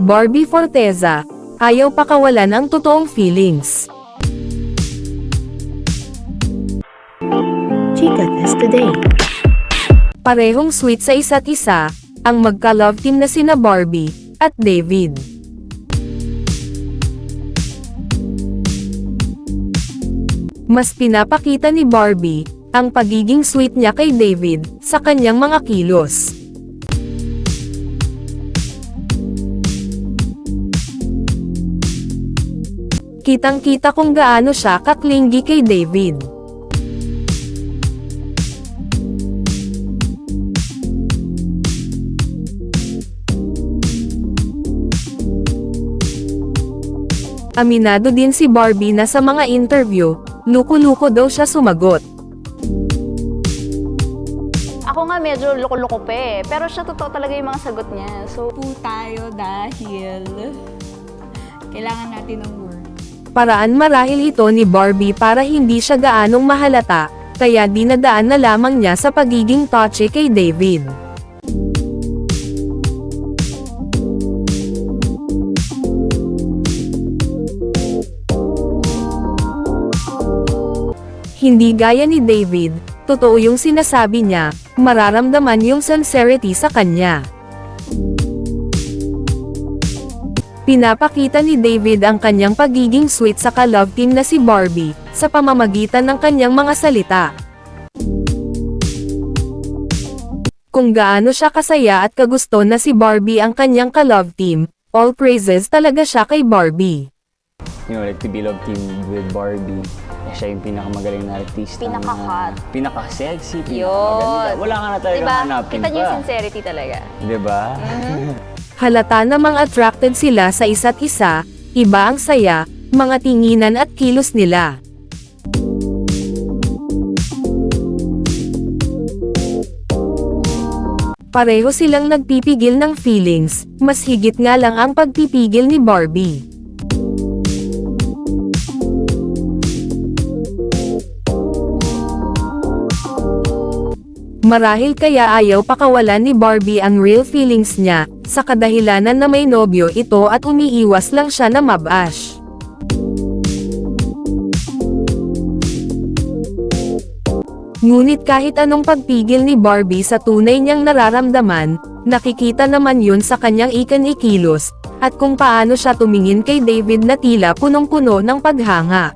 Barbie Forteza, ayaw pakawalan ang totoong feelings. Chica Test Today. Parehong sweet sa isa't isa, ang magka-love team na sina Barbie at David. Mas pinapakita ni Barbie ang pagiging sweet niya kay David sa kanyang mga kilos. Kitang-kita kung gaano siya kaklingi kay David. Aminado din si Barbie na sa mga interview, luko-luko daw siya sumagot. Ako nga medyo loko-loko pa eh. Pero siya totoo talaga yung mga sagot niya. So, po tayo dahil kailangan natin ng work. Paraan marahil ito ni Barbie para hindi siya gaanong mahalata, kaya dinadaan na lamang niya sa pagiging touchy kay David. Hindi gaya ni David, totoo yung sinasabi niya, mararamdaman yung sincerity sa kanya. Pinapakita ni David ang kanyang pagiging sweet sa ka-love team na si Barbie, sa pamamagitan ng kanyang mga salita. Kung gaano siya kasaya at kagusto na si Barbie ang kanyang ka-love team, all praises talaga siya kay Barbie. you know, like to be love team with Barbie. Eh, siya yung pinakamagaling na artista. Pinaka-hot. Na, pinaka-sexy, yun. pinakamaganda. Wala ka na talaga diba? hanapin Kita niyo yung sincerity talaga. Diba? Halata namang attracted sila sa isa't isa, iba ang saya, mga tinginan at kilos nila. Pareho silang nagpipigil ng feelings, mas higit nga lang ang pagpipigil ni Barbie. Marahil kaya ayaw pakawalan ni Barbie ang real feelings niya, sa kadahilanan na may nobyo ito at umiiwas lang siya na mabash. Ngunit kahit anong pagpigil ni Barbie sa tunay niyang nararamdaman, nakikita naman yun sa kanyang ikan-ikilos, at kung paano siya tumingin kay David na tila punong-puno ng paghanga.